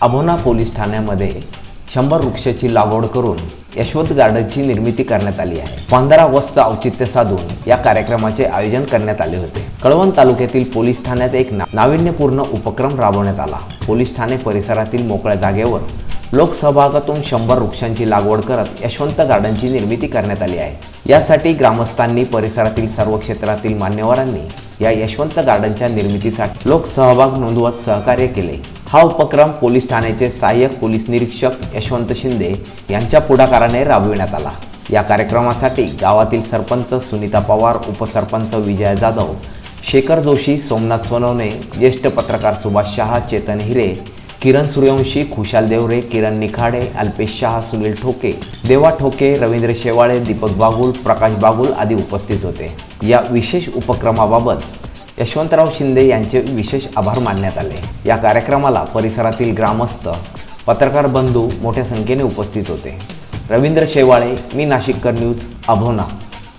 Abhona police ठाण्यामध्ये शंभर वृक्षाची लागवड करून यशवंत गार्डनची निर्मिती करण्यात आली आहे. पंधरा वस्तचं औचित्य साधून या कार्यक्रमाचे आयोजन करण्यात आले होते. कळवण तालुक्यातील पोलीस ठाण्यात एक ना- नाविन्यपूर्ण उपक्रम राबवण्यात आला. पोलीस ठाणे परिसरातील मोकळ्या जागेवर लोकसहभागातून शंभर वृक्षांची लागवड करत यशवंत गार्डनची निर्मिती करण्यात आली आहे. यासाठी ग्रामस्थांनी परिसरातील सर्व क्षेत्रातील मान्यवरांनी या यशवंत गार्डनच्या निर्मितीसाठी लोकसहभाग नोंदवत सहकार्य केले. हा उपक्रम पोलीस ठाण्याचे सहाय्यक पोलीस निरीक्षक यशवंत शिंदे यांच्या पुढाकाराने राबविण्यात आला. या कार्यक्रमासाठी गावातील सरपंच सुनीता पवार उपसरपंच विजय जाधव शेखर जोशी सोमनाथ सोनवणे ज्येष्ठ पत्रकार सुभाष शहा चेतन हिरे किरण सूर्यवंशी खुशाल देवरे किरण निखाडे अल्पेश शहा सुनील ठोके देवा ठोके रवींद्र शेवाळे दीपक बागुल प्रकाश बागुल आदी उपस्थित होते. या विशेष उपक्रमाबाबत यशवंतराव शिंदे यांचे विशेष आभार मानण्यात आले. या कार्यक्रमाला परिसरातील ग्रामस्थ पत्रकार बंधू मोठ्या संख्येने उपस्थित होते. रवींद्र शेवाळे मी नाशिककर न्यूज अभोना.